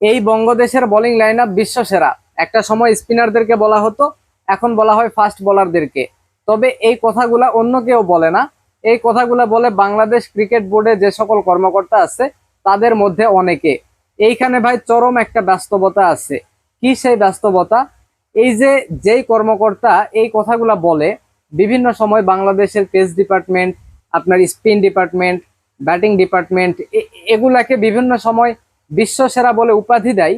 এই বঙ্গদেশের bowling line up বিশ্ব সেরা একটা সময় স্পিনারদেরকে বলা হতো, এখন বলা হয় ফাস্ট বোলারদেরকে তবে এই কথাগুলা অন্য কেউ বলে না। এই কথাগুলা বলে বাংলাদেশ ক্রিকেট বোর্ডে যে সকল কর্মকর্তা আছে, তাদের মধ্যে অনেকে। এইখানে ভাই চরম একটা ব্যস্ততা আছে। কি সেই ব্যস্ততা এই যে যেই কর্মকর্তা এই কথাগুলা বলে, বিভিন্ন সময় বাংলাদেশের পেস ডিপার্টমেন্ট আপনার স্পিন ডিপার্টমেন্ট ব্যাটিং ডিপার্টমেন্ট এগুলাকে বিভিন্ন সময় বিশ্ব সেরা বলে উপাধি দেয়,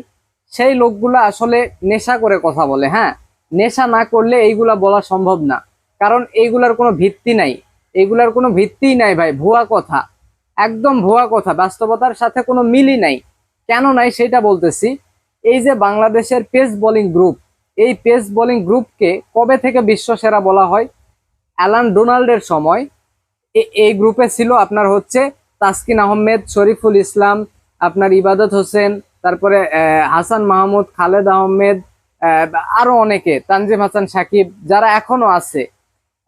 সেই লোকগুলা আসলে নেশা করে কথা বলে হ্যাঁ? নেশা না করলে এইগুলা বলা সম্ভব না। কারণ এইগুলার কোনো ভিত্তি নাই। এইগুলার কোনো ভিত্তিই নাই ভাই, ভুয়া কথা। একদম ভুয়া কথা, বাস্তবতার সাথে কোনো মিলই নাই। কেন নাই সেটা বলতেছি। এই যে বাংলাদেশের পেস বোলিং গ্রুপ, এই পেস বোলিং গ্রুপকে কবে থেকে বিশ্ব সেরা বলা হয়? অ্যালান ডোনাল্ডের সময়। এই গ্রুপে ছিল আপনার হচ্ছে তাসকিন আহমেদ, শরীফুল ইসলাম আপনার ইবাদত হোসেন, তারপরে হাসান মাহমুদ, খালেদ আহমেদ আরও অনেকে, তানজিম হাসান সাকিব, যারা এখনও আছে।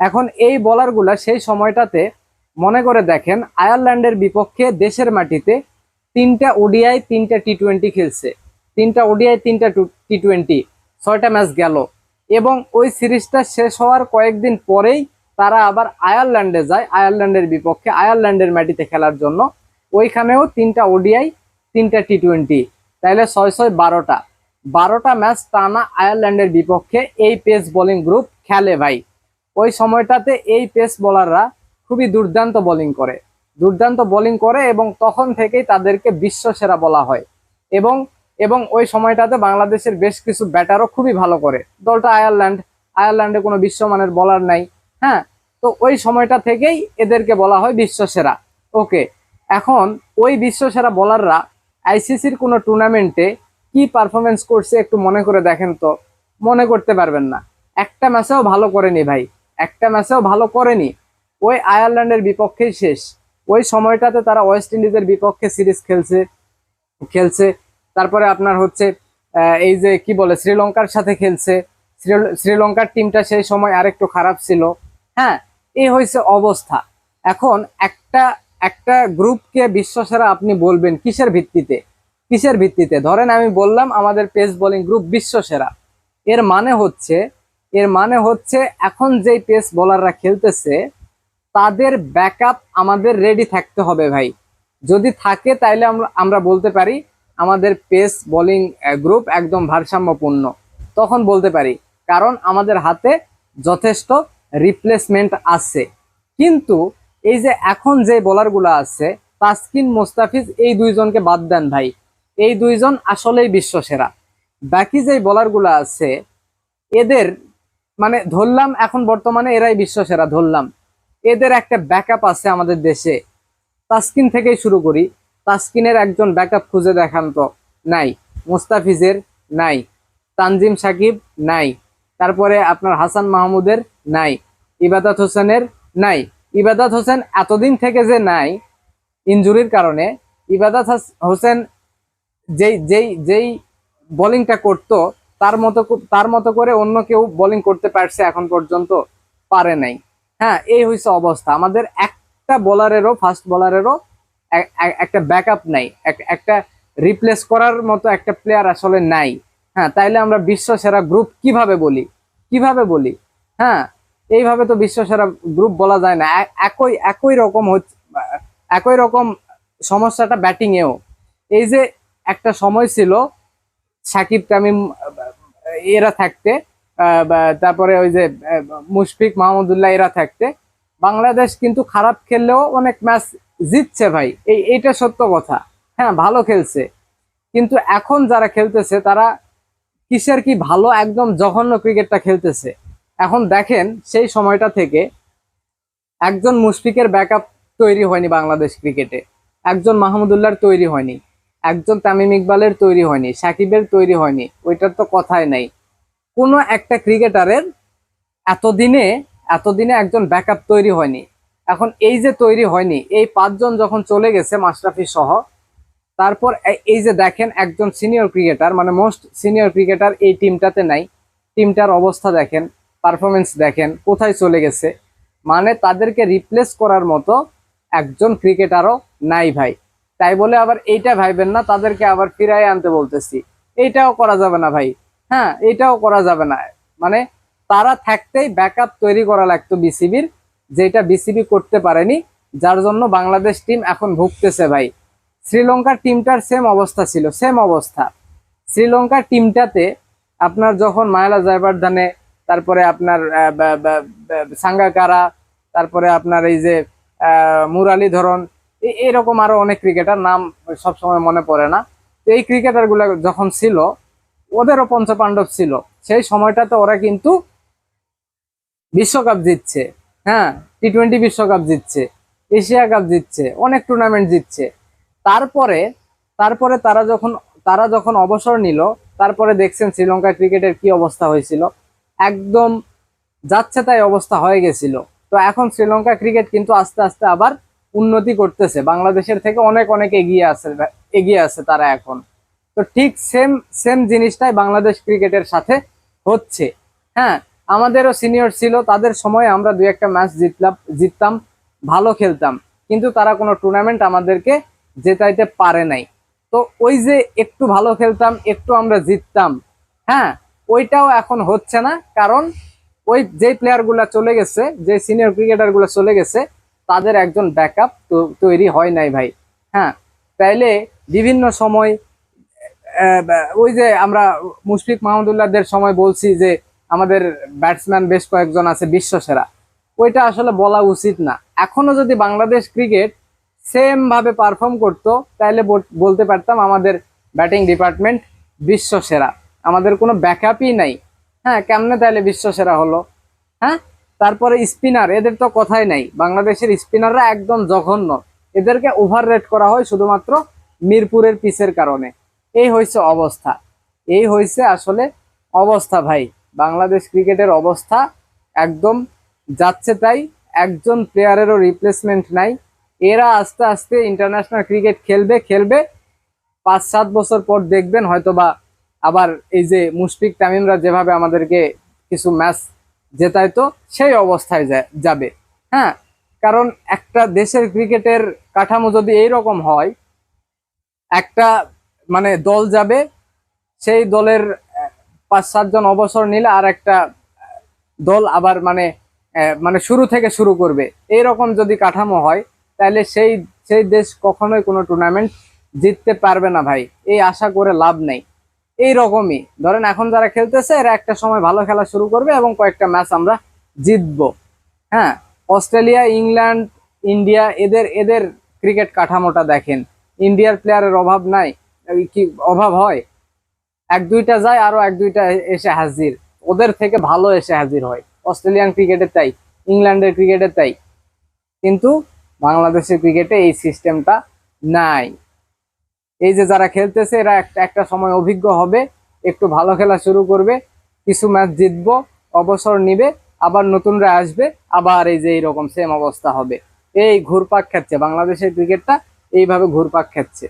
এখন এই বলারগুলা সেই সময়টাতে মনে করে দেখেন, আয়ারল্যান্ডের বিপক্ষে দেশের মাটিতে তিনটা ওডিআই, তিনটা টি টোয়েন্টি খেলছে। তিনটা ওডিআই, তিনটা টি টোয়েন্টি ছয়টা ম্যাচ গেল। এবং ওই সিরিজটা শেষ হওয়ার কয়েকদিন পরেই তারা আবার আয়ারল্যান্ডে যায়, আয়ারল্যান্ডের বিপক্ষে আয়ারল্যান্ডের মাটিতে খেলার জন্য। ওইখানেও তিনটা ওডিআই তিনটা টি টোয়েন্টি তাইলে ছয় ছয় বারোটা। বারোটা ম্যাচ টানা আয়ারল্যান্ডের বিপক্ষে এই পেস বোলিং গ্রুপ খেলে ভাই। ওই সময়টাতে এই পেস বোলাররা খুবই দুর্দান্ত বোলিং করে। দুর্দান্ত বোলিং করে এবং তখন থেকেই তাদেরকে বিশ্ব সেরা বলা হয়। এবং এবং ওই সময়টাতে বাংলাদেশের বেশ কিছু ব্যাটারও খুবই ভালো করে। দলটা আয়ারল্যান্ড, আয়ারল্যান্ডে কোনো বিশ্বমানের বলার নাই হ্যাঁ? তো ওই সময়টা থেকেই এদেরকে বলা হয় বিশ্ব সেরা ওকে, এখন ওই বিশ্ব সেরা বলাররা আইসিসির কোনো টুর্নামেন্টে কি পারফরমেন্স করছে একটু মনে করে দেখেন তো। মনে করতে পারবেন না। একটা ম্যাচেও ভালো করেনি ভাই। একটা ম্যাচেও ভালো করেনি। ওই আয়ারল্যান্ডের বিপক্ষেই শেষ। ওই সময়টাতে তারা ওয়েস্ট ইন্ডিজের বিপক্ষে সিরিজ খেলছে খেলছে। তারপরে আপনার হচ্ছে এই যে কি বলে, শ্রীলঙ্কার সাথে খেলছে। শ্রীল- শ্রীলঙ্কার টিমটা সেই সময় আরেকটু খারাপ ছিল। হ্যাঁ এই হয়েছে অবস্থা। এখন একটা একটা গ্রুপকে বিশ্বসেরা আপনি বলবেন কিসের ভিত্তিতে? কিসের ভিত্তিতে? ধরেন আমি বললাম আমাদের পেস বোলিং গ্রুপ বিশ্বসেরা। এর মানে হচ্ছে, এর মানে হচ্ছে এখন যেই পেস বোলাররা খেলতেছে, তাদের ব্যাকআপ আমাদের রেডি থাকতে হবে ভাই। যদি থাকে তাইলে আমরা আমরা বলতে পারি আমাদের পেস বোলিং গ্রুপ একদম ভারসাম্যপূর্ণ। তখন বলতে পারি, কারণ আমাদের হাতে যথেষ্ট রিপ্লেসমেন্ট আছে। কিন্তু এই যে এখন যে বোলারগুলো আছে, তাসকিন, মোস্তাফিজ, এই দুইজনকে বাদ দেন ভাই। এই দুইজন আসলেই বিশ্ব সেরা বাকি যে বোলারগুলো আছে, এদের মানে ধরলাম এখন বর্তমানে এরাই বিশ্ব সেরা ধরলাম। এদের একটা ব্যাকআপ আছে আমাদের দেশে। তাসকিন থেকেই শুরু করি। তাসকিনের একজন ব্যাকআপ খুঁজে দেখান তো নাই। মুস্তাফিজের নাই। তানজিম সাকিব নাই। তারপরে আপনার হাসান মাহমুদের নাই। ইবাদাত হোসেনের নাই। ইবাদত হোসেন এতদিন থেকে যে নাই, ইনজুরির কারণে, ইবাদত হাস- হোসেন যেই যেই যেই বোলিংটা করতো, তার মতো তার মতো করে অন্য কেউ বোলিং করতে পারছে এখন পর্যন্ত পারে নাই। হ্যাঁ এই হয়েছে অবস্থা। আমাদের একটা বোলারেরও ফার্স্ট বোলারেরও একটা ব্যাকআপ নাই। এক- একটা রিপ্লেস করার মতো একটা প্লেয়ার আসলে নাই। হ্যাঁ তাইলে আমরা বিশ্ব সেরা গ্রুপ কীভাবে বলি? কীভাবে বলি? হ্যাঁ এইভাবে তো বিশ্ব সেরা গ্রুপ বলা যায় না। একই একই রকম একই রকম সমস্যাটা ব্যাটিং এও এই যে একটা সময় ছিল, সাকিব তামিম, এরা থাকতে তারপরে ওই যে মুশফিক মাহমুদুল্লাহ এরা থাকতে। বাংলাদেশ কিন্তু খারাপ খেললেও অনেক ম্যাচ জিতছে ভাই। এই এইটা সত্য কথা। হ্যাঁ ভালো খেলছে। কিন্তু এখন যারা খেলতেছে, তারা কিসের কি ভালো, একদম জঘন্য ক্রিকেটটা খেলতেছে। এখন দেখেন সেই সময়টা থেকে একজন মুশফিকের ব্যাকআপ তৈরি হয়নি বাংলাদেশ ক্রিকেটে, একজন মাহমুদুল্লাহর তৈরি হয়নি, একজন তামিম ইকবালের তৈরি হয়নি, সাকিবের তৈরি হয়নি, ওইটার তো কথাই নাই। কোনো একটা ক্রিকেটারের এতদিনে এতদিনে একজন ব্যাকআপ তৈরি হয়নি। এখন এই যে তৈরি হয়নি, এই পাঁচজন যখন চলে গেছে মাশরাফি সহ, তারপর এই যে দেখেন একজন সিনিয়র ক্রিকেটার মানে মোস্ট সিনিয়র ক্রিকেটার এই টিমটাতে নাই। টিমটার অবস্থা দেখেন পারফরমেন্স দেখেন, কোথায় চলে গেছে। মানে তাদেরকে রিপ্লেস করার মতো একজন ক্রিকেটারও নাই ভাই। তাই বলে আবার এইটা ভাইবেন না, তাদেরকে আবার ফিরাই আনতে বলতেছি। এইটাও করা যাবে না ভাই। হ্যাঁ এইটাও করা যাবে না। মানে তারা থাকতেই ব্যাকআপ তৈরি করা লাগতো বিসিবির, যেটা বিসিবি করতে পারেনি, যার জন্য বাংলাদেশ টিম এখন ভুগতেছে ভাই। শ্রীলঙ্কার টিমটার সেম অবস্থা ছিল সেম অবস্থা। শ্রীলঙ্কার টিমটাতে আপনার যখন মায়ালা জয়বর্ধনে তারপরে আপনার সাঙ্গাকারা তারপরে আপনার এই যে মুরালি ধরন এরকম আরও অনেক ক্রিকেটার নাম সবসময় মনে পড়ে না। তো এই ক্রিকেটারগুলা যখন ছিল, ওদেরও পঞ্চপাণ্ডব ছিল। সেই সময়টাতে ওরা কিন্তু বিশ্বকাপ জিতছে। হ্যাঁ টি টোয়েন্টি বিশ্বকাপ জিতছে, এশিয়া কাপ জিতছে, অনেক টুর্নামেন্ট জিতছে। তারপরে তারপরে তারা যখন তারা যখন অবসর নিল, তারপরে দেখছেন শ্রীলঙ্কা ক্রিকেটের কি অবস্থা হয়েছিল। একদম যাচ্ছে তাই অবস্থা হয়ে গেছিল। তো এখন শ্রীলঙ্কা ক্রিকেট কিন্তু আস্তে আস্তে আবার উন্নতি করতেছে। বাংলাদেশের থেকে অনেক অনেক এগিয়ে আছে এগিয়ে আছে তারা এখন। তো ঠিক সেম সেম জিনিসটাই বাংলাদেশ ক্রিকেটের সাথে হচ্ছে। হ্যাঁ আমাদেরও সিনিয়র ছিল, তাদের সময় আমরা দু একটা ম্যাচ জিতলাম, জিততাম, ভালো খেলতাম। কিন্তু তারা কোনো টুর্নামেন্ট আমাদেরকে জেতাইতে পারে নাই। তো ওই যে একটু ভালো খেলতাম, একটু আমরা জিততাম। হ্যাঁ ওইটাও এখন হচ্ছে না, কারণ ওই যে প্লেয়ারগুলা চলে গেছে যে সিনিয়র ক্রিকেটারগুলা চলে গেছে, তাদের একজন ব্যাকআপ তৈরি হয় নাই ভাই। হ্যাঁ তাইলে বিভিন্ন সময় ওই যে আমরা মুশফিক মাহমুদুল্লাহদের সময় বলছি যে আমাদের ব্যাটসম্যান বেশ কয়েকজন আছে বিশ্বসেরা। ওইটা আসলে বলা উচিত না। এখনও যদি বাংলাদেশ ক্রিকেট সেম ভাবে পারফর্ম করতো তাহলে বলতে পারতাম আমাদের ব্যাটিং ডিপার্টমেন্ট বিশ্ব সেরা আমাদের কোনো ব্যাকআপই নাই। হ্যাঁ কেমনে তাহলে বিশ্ব সেরা হলো? হ্যাঁ তারপরে স্পিনার এদের তো কথাই নাই। বাংলাদেশের স্পিনাররা একদম জঘন্য। এদেরকে ওভার করা হয় শুধুমাত্র মিরপুরের পিচের কারণে। এই হয়েছে অবস্থা। এই হয়েছে আসলে অবস্থা ভাই। বাংলাদেশ ক্রিকেটের অবস্থা একদম যাচ্ছে তাই। একজন প্লেয়ারেরও রিপ্লেসমেন্ট নাই। এরা আস্তে আস্তে ইন্টারন্যাশনাল ক্রিকেট খেলবে খেলবে। পাঁচ সাত বছর পর দেখবেন হয়তোবা আবার এই যে মুশফিক তামিমরা যেভাবে আমাদেরকে কিছু ম্যাচ জেতাইতো, সেই অবস্থায় যাবে। হ্যাঁ কারণ একটা দেশের ক্রিকেটের কাঠামো যদি এই রকম হয়, একটা মানে দল যাবে, সেই দলের পাঁচ সাতজন অবসর নিলে আর একটা দল আবার মানে মানে শুরু থেকে শুরু করবে। এই রকম যদি কাঠামো হয়, তাহলে সেই সেই দেশ কখনোই কোনো টুর্নামেন্ট জিততে পারবে না ভাই। এই আশা করে লাভ নেই। এই রকমই ধরেন এখন যারা খেলতেছে, এরা একটা সময় ভালো খেলা শুরু করবে এবং কয়েকটা ম্যাচ আমরা জিতবো। হ্যাঁ অস্ট্রেলিয়া, ইংল্যান্ড, ইন্ডিয়া, এদের এদের ক্রিকেট কাঠামোটা দেখেন। ইন্ডিয়ার প্লেয়ারের অভাব নাই। কি, অভাব হয়? এক দুইটা যায়, আরও এক দুইটা এসে হাজির। ওদের থেকে ভালো এসে হাজির হয়। অস্ট্রেলিয়ান ক্রিকেটে তাই, ইংল্যান্ডের ক্রিকেটে তাই। কিন্তু বাংলাদেশের ক্রিকেটে এই সিস্টেমটা নাই। এই যে যারা খেলতেছে, এরা একটা সময় অভিজ্ঞ হবে, একটু ভালো খেলা শুরু করবে, কিছু ম্যাচ জিতব, অবসর নিবে, আবার নতুনরা আসবে, আবার এই যে এইরকম সেম অবস্থা হবে। এই ঘুরপাক খাচ্ছে, বাংলাদেশের ক্রিকেটটা এইভাবে ঘুরপাক খাচ্ছে।